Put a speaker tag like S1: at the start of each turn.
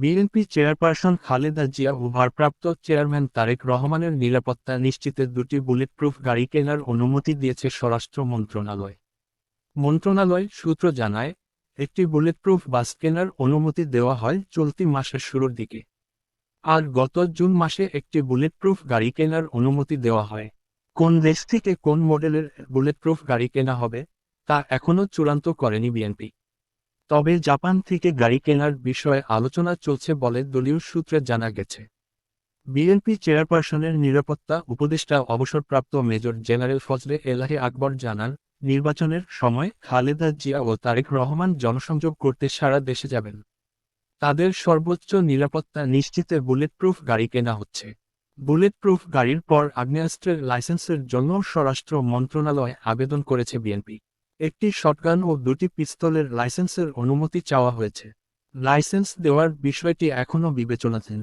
S1: BNP chairperson Khaleda Zia ও ভারপ্রাপ্ত chairman Tarique রহমানের নিরাপত্তা নিশ্চিতে দুটি বুলেটপ্রুফ গাড়ি কেনার অনুমতি দিয়েছে স্বরাষ্ট্র মন্ত্রণালয়। মন্ত্রণালয় সূত্র জানায়, একটি বুলেটপ্রুফ বাস কেনার অনুমতি দেওয়া হয় চলতি মাসের শুরুর দিকে। আর গত জুন মাসে একটি বুলেটপ্রুফ গাড়ি কেনার অনুমতি দেওয়া হয়। কোন দেশ থেকে কোন মডেলের বুলেটপ্রুফ গাড়ি কেনা হবে, তা এখনও চূড়ান্ত করেনি বিএনপি তবে জাপান থেকে গাড়ি কেনার বিষয়ে আলোচনা চলছে বলে দলীয় সূত্রে জানা গেছে। বিএনপি চেয়ারপারসনের নিরাপত্তা উপদেষ্টা অবসরপ্রাপ্ত মেজর জেনারেল ফজলে এলাহি আকবর জানান, নির্বাচনের সময় খালেদা জিয়া ও তারেক রহমান জনসংযোগ করতে সারা দেশে যাবেন। তাদের সর্বোচ্চ নিরাপত্তা নিশ্চিতে বুলেটপ্রুফ গাড়ি কেনা হচ্ছে। বুলেটপ্রুফ গাড়ির পর আগ্নেয়াস্ত্রের লাইসেন্সের জন্য স্বরাষ্ট্র মন্ত্রণালয়ে আবেদন করেছে বিএনপি। একটি শটগান ও দুটি পিস্তলের লাইসেন্সের অনুমতি চাওয়া হয়েছে। লাইসেন্স দেওয়ার বিষয়টি এখনও বিবেচনাধীন।